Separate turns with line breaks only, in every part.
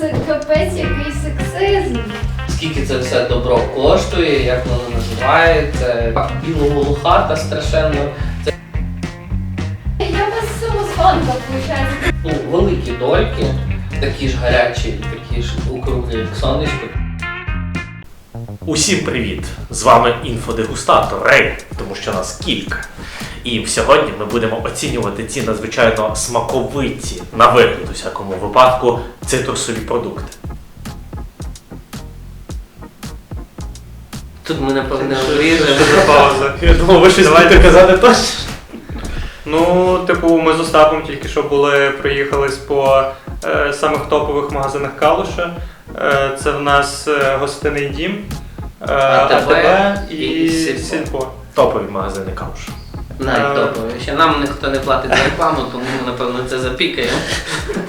це капець який сексизм.
Скільки це все добро коштує, як воно називається. Так, біловолохата страшенно. Це
Я без самозванка, виходить.
ну, великі дольки, такі ж гарячі такі ж округлі, як сонечко.
Усім привіт! З вами інфодегустатор Рей, тому що нас кілька. І сьогодні ми будемо оцінювати ці надзвичайно смаковиті на вигляд у всякому випадку цитрусові продукти.
Тут ми
пауза?
Я думав, ви щось
Давайте.
будете казати точно.
Ну, типу, ми з Остапом тільки що були, проїхались по е, самих топових магазинах Калуша. Е, це в нас е, гостинний дім, е,
АТБ
АТБ і,
і Сільпо.
Сільпо.
Топові магазини кауш.
Навіть
Е.
Ще нам ніхто не платить за рекламу, тому напевно це запікає.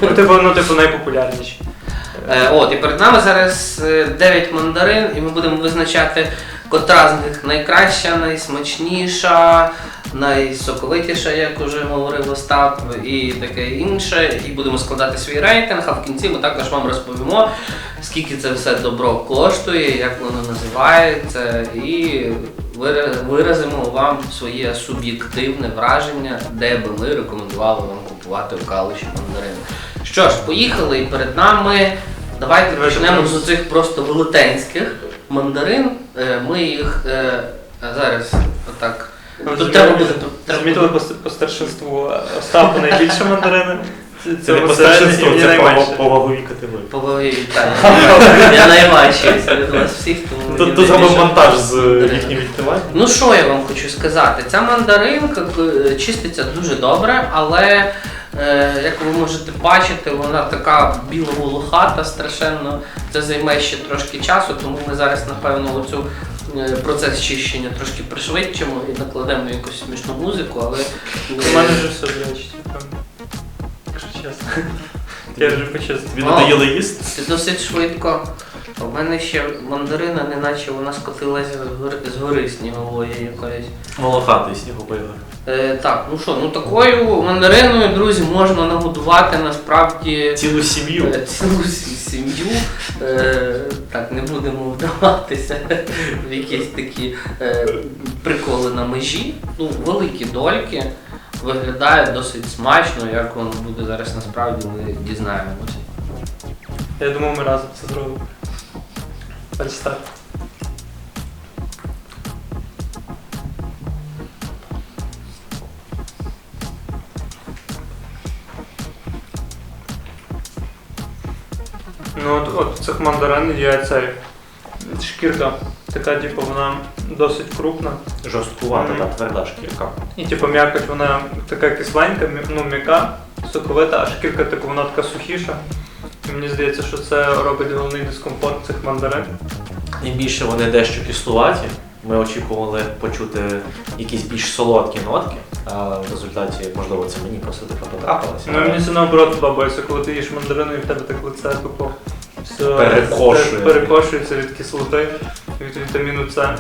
Ну, типу, ну, типу, найпопулярніші.
Е, От, і перед нами зараз 9 мандарин, і ми будемо визначати, котра з них найкраща, найсмачніша, найсоковитіша, як уже говорив Остап, і таке інше. І будемо складати свій рейтинг, а в кінці ми також вам розповімо, скільки це все добро коштує, як воно називається, і виразимо вам своє суб'єктивне враження, де би ми рекомендували вам купувати в калуші мандарини. Що ж, поїхали і перед нами. Давайте
Давайте
почнемо з цих просто велетенських мандарин. Е, Ми їх е, зараз отак. Тут треба буде.
замітили-
треба
по, старшинству Остапу найбільше мандарини.
Це не по старшинству, це по, ваговій категорії.
По голові вітаю. Я найважчий серед вас всіх, тому
Тут зробив монтаж з їхнім відкриванням.
Ну що я вам хочу сказати? Ця мандаринка е, чиститься дуже добре, але е, як ви можете бачити, вона така біловолохата страшенно. Це займе ще трошки часу, тому ми зараз, напевно, оцю процес чищення трошки пришвидшимо і накладемо якусь смішну музику, але
У мене вже все значить, напевно. Якщо чесно. Я вже почистив.
Тобі надоїло їсти?
ти досить швидко. У мене ще мандарина, неначе вона скотилася з гори, з гори снігової якоїсь.
Волохатий сніговий.
Е, так, ну що, ну такою мандариною, друзі, можна нагодувати насправді
Цілу сім'ю.
е, цілу сі- сім'ю. Е, так, не будемо вдаватися в якісь такі е, приколи на межі. Ну, великі дольки. Виглядає досить смачно, як воно буде зараз насправді, ми дізнаємося.
Я думав, ми разом це зробимо. Ось. Ну от, от цих мандарин є цей шкірка. Така, типу, вона досить крупна.
Жорсткувата та тверда шкірка.
І типу м'якоть вона така кисленька, ну м'яка, соковита, а шкірка типу, вона така сухіша. І мені здається, що це робить головний дискомфорт цих мандарин.
Тим більше вони дещо кислуваті. Ми очікували почути якісь більш солодкі нотки, а в результаті, можливо, це мені просто типу потрапилося.
Ну мені це наоборот подобається, коли ти їш мандарину і в тебе так лице тупо все
Перекошує.
перекошується від кислоти, від вітаміну С.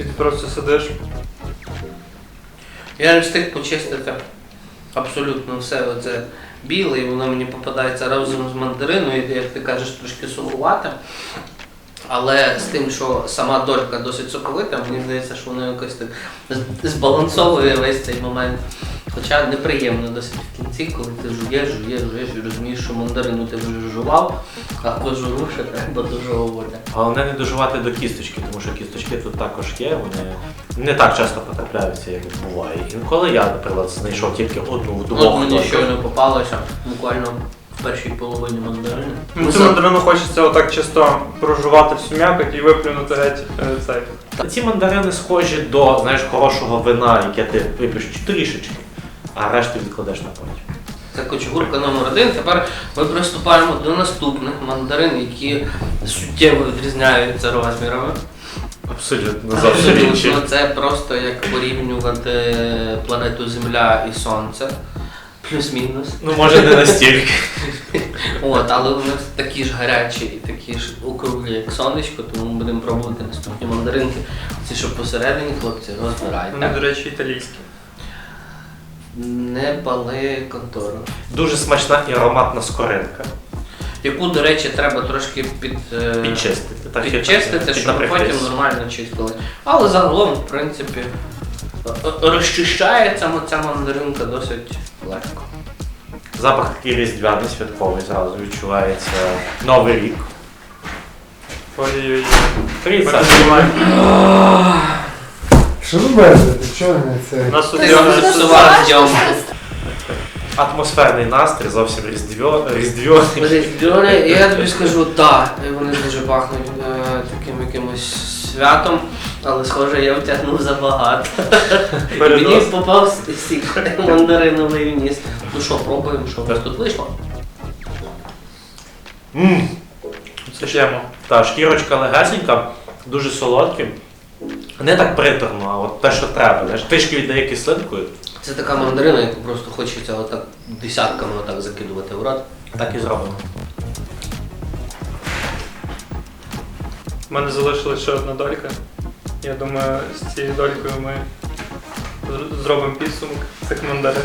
І ти просто сидиш.
Я не встиг почистити абсолютно все оце біле, і воно мені попадається разом з мандариною, як ти кажеш, трошки суховате. Але з тим, що сама долька досить соковита, мені здається, що воно якось так збалансовує весь цей момент. Хоча неприємно досить в кінці, коли ти жуєш, жуєш, жуєш і розумієш, що мандарину ти вже жував, а кожуру ще треба дожовувати.
Головне не доживати до кісточки, тому що кісточки тут також є, вони не так часто потрапляються, як буває. Інколи я, наприклад, знайшов тільки одну в
От
двох.
мені щойно попалося буквально першій половині мандарини.
Ну, цю мандарину хочеться отак чисто прожувати всю м'якоть і виплюнути геть е, цей.
Та Ці мандарини схожі до знаєш, хорошого вина, яке ти вип'єш трішечки, а решту відкладеш на потім.
Це кочегурка номер один. Тепер ми приступаємо до наступних мандарин, які суттєво відрізняються розмірами.
Абсолютно зовсім
Абсолютно, це просто як порівнювати планету Земля і Сонце. Плюс-мінус.
Ну, може, не настільки.
От, але вони такі ж гарячі і такі ж округлі, як сонечко, тому ми будемо пробувати наступні мандаринки. Ці, що посередині, хлопці, розбирайте.
Вони, до речі, італійські.
Не пали контору.
Дуже смачна і ароматна скоринка.
яку, до речі, треба трошки під, е,
Підчистити. Так,
підчистити, щоб
піднапрягтись.
потім нормально чистили. Але загалом, в принципі, розчищається ця мандаринка досить легко.
Запах такий різдвяний, святковий, зразу відчувається Новий рік.
Ой-ой-ой.
Що ви берете? Чого не це?
У нас тут
Атмосферний настрій, зовсім різдвьо... різдвьоний.
Я тобі скажу, так, вони дуже пахнуть е, таким якимось святом, але схоже, я втягнув забагато. Мені попав стік мандариновий в ніс. Ну що, пробуємо, що у нас тут вийшло.
Мм,
Це тема.
та шкірочка легесенька, дуже солодкі. Не так приторно, а от те, що треба. Знаєш, трішки віддає кислинкою,
Це така мандарина, яку просто хочеться отак десятками отак закидувати в рот.
так і зроблено.
У мене залишилась ще одна долька. Я думаю, з цією долькою ми зробимо підсумок цих мандарин.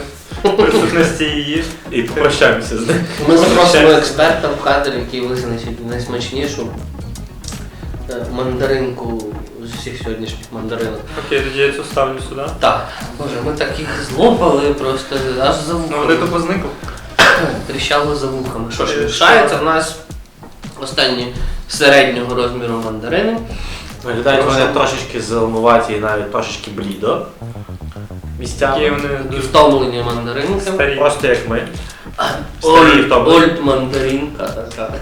Присутності її.
І попрощаємося з ним.
Ми запросимо експерта в кадр, який визначить найсмачнішу е, мандаринку з всіх сьогоднішніх мандаринок.
Окей, тоді я цю ставлю сюди.
Так, боже, ми так їх злопали просто аж за
Ну вони
вухами.
тупо зникли.
Тріщало за вухами. Що ж,
Е,
лишається в нас останні середнього розміру мандарини.
Виглядають вони трошечки зеленуваті і навіть трошечки блідо.
Такі
Місцями.
вони
І
дуже
втомлені мандаринки.
старі.
Просто як ми.
Ольд,
Старі втомлені.
ольд мандаринка така.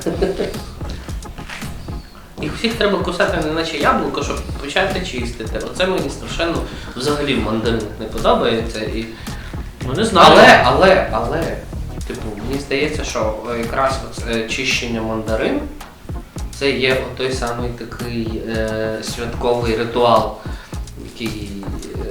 Їх всіх треба кусати не наче яблуко, щоб почати чистити. Оце мені страшенно взагалі в мандаринах не подобається. І...
Ну не знаю.
Але, але, але, типу, мені здається, що е, якраз оце чищення мандарин це є той самий такий е, святковий ритуал, який е,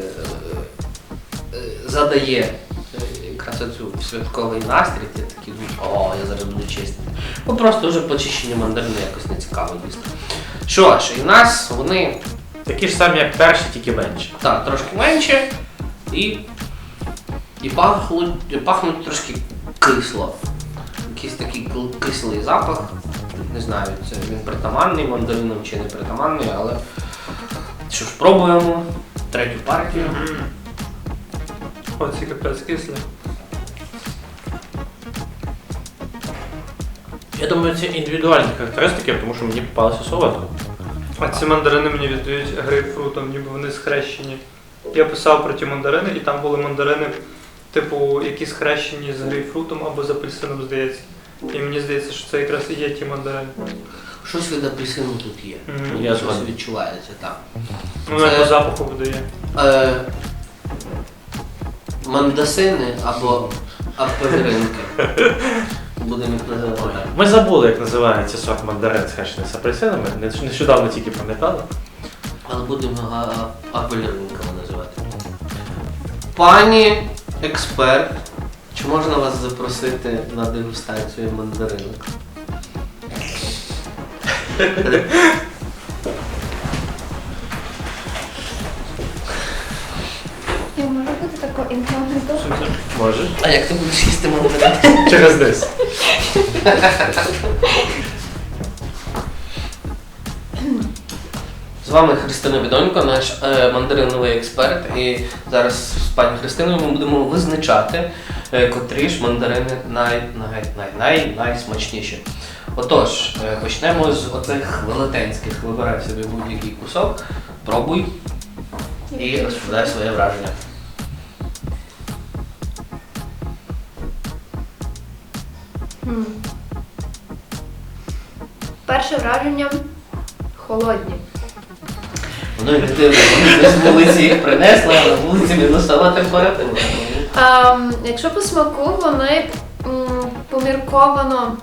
е, задає е, якраз оцю святковий настрій, ти такий думаєш, о, я зараз буду чистити. Ну просто вже почищення мандарини якось не цікаво їсти. Що ж, і в нас вони
Такі ж самі, як перші, тільки менші.
так, трошки менше і, і пахнуть, пахнуть трошки кисло. Якийсь такий кислий запах. Не знаю, це він притаманний мандаринам чи не притаманний, але що ж, пробуємо третю партію.
О, ці капець кислі.
Я думаю, це індивідуальні характеристики, тому що мені попалося солодко.
А ці мандарини мені віддають грейпфрутом, ніби вони схрещені. Я писав про ті мандарини, і там були мандарини, типу, які схрещені з грейпфрутом або з апельсином, здається. І мені здається, що це якраз і є ті мандарини.
Щось від апельсину тут є.
Мгм.
Я
Щось
згоден.
відчувається, так.
Ну,
Це-
як по запаху видає.
Е, мандасини або апельринки. Будемо їх називати так.
Ми забули, як називається сорт мандарин схрещений з апельсинами. Не- Нещодавно тільки пам'ятали.
Але будемо апеліринками називати. Пані експерт, чи можна вас запросити на дегустацію мандаринок?
Я можу бути такою інкогнито?
Можеш?
А як ти будеш їсти мандаринки?
Через низ.
З вами Христина Відонько, наш е, мандариновий експерт. І зараз з пані Христиною ми будемо визначати, котрі ж мандарини най, най, най, най, найсмачніші. Отож, е, почнемо з оцих велетенських. Вибирай собі будь-який кусок, пробуй і розповідай своє враження.
Перше враження холодні.
Воно і дивно, вони з вулиці їх принесли, а на вулиці мінусова температура.
Ем, якщо по смаку, вони помірковано,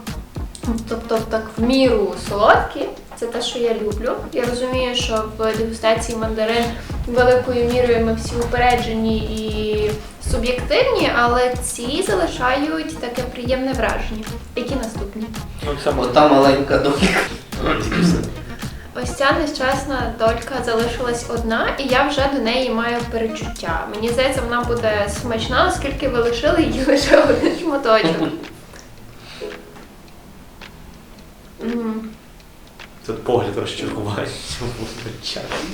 тобто так в міру солодкі. Це те, що я люблю. Я розумію, що в дегустації мандарин великою мірою ми всі упереджені і суб'єктивні, але ці залишають таке приємне враження. Які наступні?
Ну, це
Ота маленька донька.
Ось ця нещасна долька залишилась одна, і я вже до неї маю перечуття. Мені здається, вона буде смачна, оскільки ви лишили її лише один шматочок.
Тут погляд розчарування.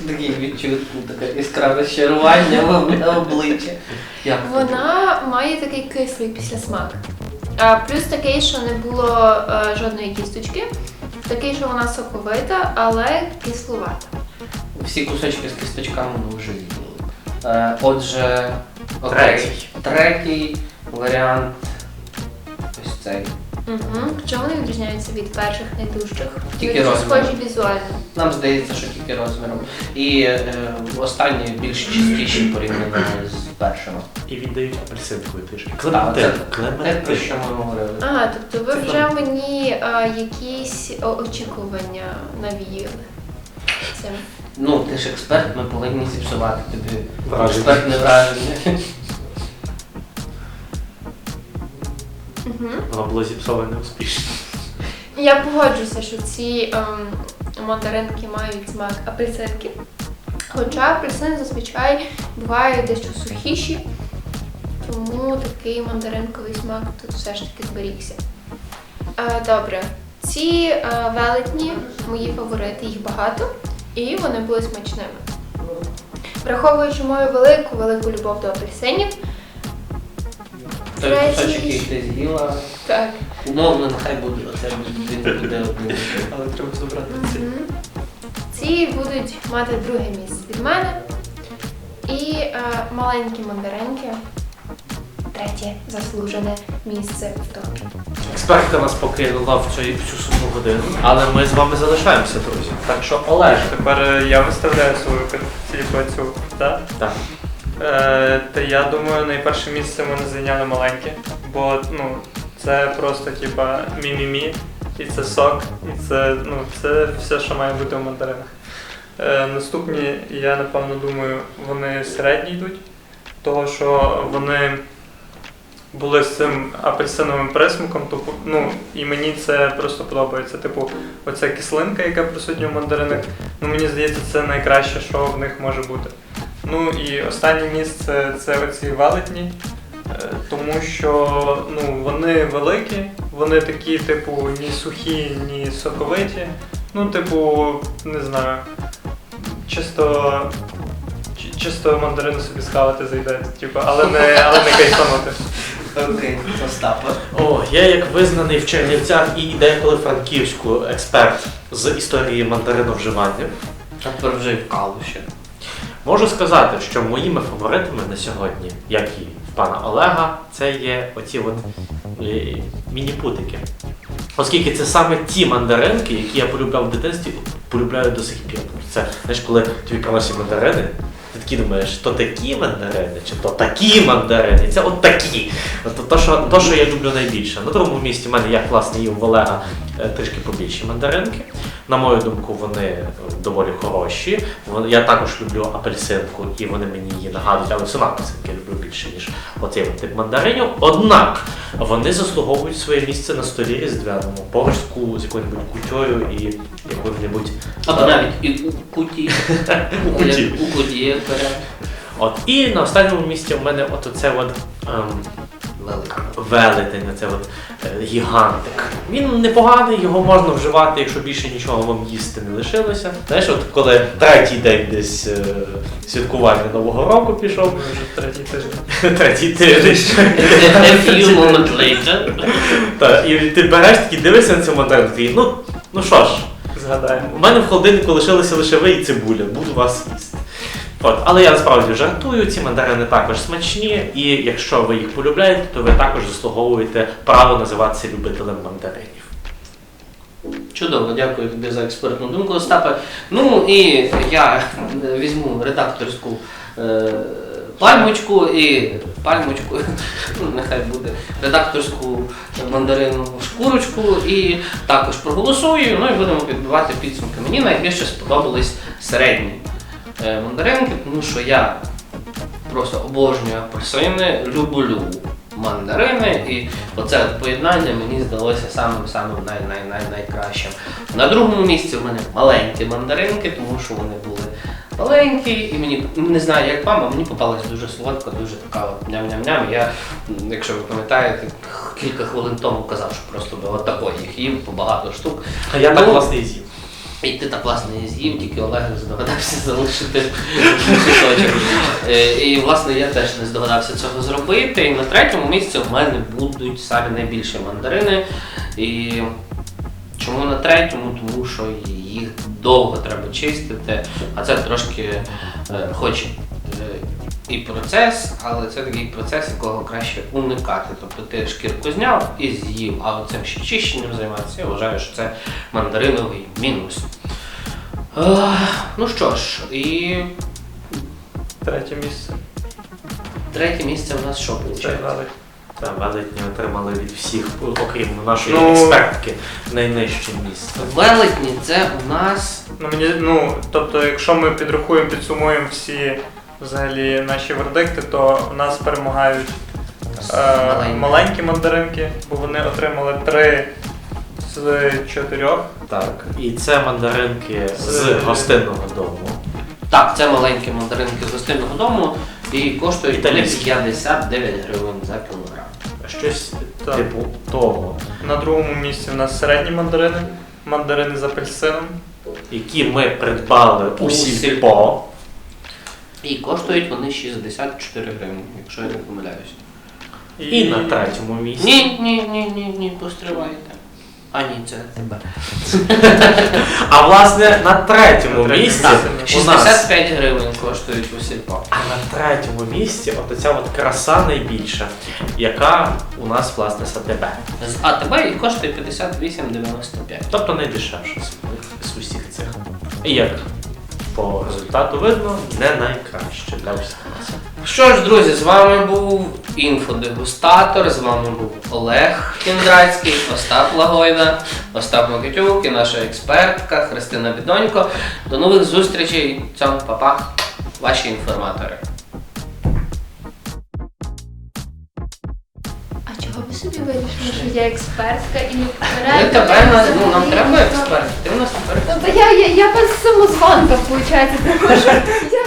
Такий відчутний, таке яскраве розчарування в на обличчя. Як тобі?
Вона має такий кислий післясмак. А, плюс такий, що не було е, жодної кісточки. Такий, що вона соковита, але кислувата.
Всі кусочки з кісточками ми вже їли. Е, Отже, окей.
Третій.
Третій варіант. Ось цей.
Угу. Чому вони відрізняються від перших найдужчих?
Тільки розміром.
схожі візуально.
Нам здається, що тільки розміром. І е, останні більш чистіші порівняно з першими.
І віддають апельсинкою трішки.
Так,
Клементин.
це Те, про що ми говорили.
А, тобто ви
Це
вже мені е, якісь о, очікування навіяли. Цим.
Ну, ти ж експерт, ми повинні зіпсувати тобі
Враження.
експертне враження.
Угу.
Воно було зіпсоване успішно.
Я погоджуся, що ці ем, мандаринки мають смак апельсинки. Хоча апельсини зазвичай бувають дещо сухіші, тому такий мандаринковий смак тут все ж таки зберігся. Е, добре, ці е, велетні мої фаворити, їх багато, і вони були смачними. Враховуючи мою велику велику любов до апельсинів,
Той
Третій.
кусочок, який ти з'їла,
так.
умовно, нехай буде оце буде одним.
Але треба забрати ці.
Будуть мати друге місце від мене. І е, маленькі мандаринки. Третє заслужене місце в топі.
Експертка нас покинула в цю, в цю сумну годину, але ми з вами залишаємося, друзі. Так що Олег.
Тепер е, я виставляю свою цю, так?
Так.
Е, та я думаю, найперше місце вони зайняли маленьке, бо ну, це просто типа мі-мі-мі, і це сок, і це, ну, це все, що має бути в мандаринах. Е, наступні, я напевно думаю, вони середні йдуть, того що вони були з цим апельсиновим присмаком, типу, ну, і мені це просто подобається. Типу, оця кислинка, яка присутня в мандаринах, ну мені здається, це найкраще, що в них може бути. Ну і останнє місце це оці велетні, тому що ну, вони великі, вони такі, типу, ні сухі, ні соковиті. Ну, типу, не знаю, чисто. чи- Чисто мандарини собі схавати зайде, типу, але не, але не кайфанути.
Окей, Остапа.
О, я як визнаний в Чернівцях і деколи Франківську експерт з історії мандариновживання.
А тепер вже і в калуші.
Можу сказати, що моїми фаворитами на сьогодні, як і пана Олега, це є оці от е, міні-путики. Оскільки це саме ті мандаринки, які я полюбляв в дитинстві, полюбляю до сих пір. Це, знаєш, коли тобі приносять мандарини, ти такий думаєш, то такі мандарини, чи то такі мандарини, це от такі. От то, що, то, що я люблю найбільше. На другому місці в мене я класний в Олега трішки побільші мандаринки. На мою думку, вони е, доволі хороші. Я також люблю апельсинку, і вони мені її нагадують, але сама апельсинки я люблю більше, ніж оцей тип мандаринів. Однак вони заслуговують своє місце на столі різдвяному, поруч з якою-небудь кутьою і якою-небудь.
Або
е,
навіть і у куті.
У куті.
У куті.
От. І на останньому місці в мене от оце от. Ем. Велетень, це от е, гігантик. Він непоганий, його можна вживати, якщо більше нічого вам їсти не лишилося. Знаєш, от коли третій день десь е, святкування Нового року пішов,
третій тиждень.
третій тиждень.
A few moments later.
Та, і ти береш такий, дивишся на цю модель, такий, ну, ну що ж,
Згадаємо.
у мене в холодильнику лишилися лише ви і цибуля, буду вас їсти. От, але я насправді жартую, ці мандарини також смачні, і якщо ви їх полюбляєте, то ви також заслуговуєте право називатися любителем мандаринів.
Чудово, дякую тобі за експертну думку, Остапе. Ну і я візьму редакторську е, пальмочку і пальмочку, ну нехай буде редакторську мандарину шкурочку і також проголосую. Ну і будемо підбивати підсумки. Мені найбільше сподобались середні мандаринки, тому що я просто обожнюю апельсини, люблю мандарини, і оце поєднання мені здалося самим самим най, най, най, найкращим. На другому місці в мене маленькі мандаринки, тому що вони були маленькі, і мені не знаю, як вам, а мені попалась дуже солодка, дуже така от ням-ням-ням. Я, якщо ви пам'ятаєте, кілька хвилин тому казав, що просто би отако їх їв по багато штук.
А я так
Ну,
власне і з'їв.
І ти так власне і з'їв, тільки Олег здогадався залишити кусочок. Е, І власне я теж не здогадався цього зробити. І на третьому місці в мене будуть самі найбільші мандарини. І чому на третьому? Тому що їх довго треба чистити, а це трошки е, хоч. І процес, але це такий процес, якого краще уникати. Тобто ти шкірку зняв і з'їв, а оцим ще чищенням займатися, я вважаю, що це мандариновий мінус. Е, ну що ж, і
Третє місце.
третє місце у нас що
Це
виходить?
велик.
Та велетні отримали від всіх, окрім нашої
Ну,
експертки, найнижче місце.
Велетні це у нас
Ну, мені, ну, тобто, якщо ми підрахуємо, підсумуємо всі взагалі наші вердикти, то у нас перемагають е,
маленькі.
маленькі мандаринки, бо вони отримали три з чотирьох.
Так. І це мандаринки з
З-
гостинного дому.
Так, це маленькі мандаринки з гостинного дому і коштують вони
Італійські.
59 гривень за кілограм.
Щось
Так.
типу того,
На другому місці у нас середні мандарини, мандарини з апельсином.
які ми придбали у
У
сільпо.
І коштують вони 64 гривні, якщо я не помиляюсь.
І на третьому місці.
Ні, ні, ні, ні, ні, постривайте. А ні, це тебе.
А власне на третьому місці
місці.
у
65 гривень коштують у.
А на третьому місці от оця от краса найбільша, яка у нас власне з АТБ.
З АТБ і коштує 58,95.
Тобто найдешевша з, з усіх цих. І як по результату видно, не найкраще для всіх нас.
Що ж, друзі, з вами був інфодегустатор, з вами був Олег Кіндрацький, Остап Лагойда, Остап Микитюк і наша експертка Христина Бідонько. До нових зустрічей. Цьом, папа, ваші інформатори.
Чого вирішила, що я експертка і не
Ми тебе на- ну, нам треба експерт. Ти у нас тепер.
Тобто я, я, я без самозванка, виходить, тому що я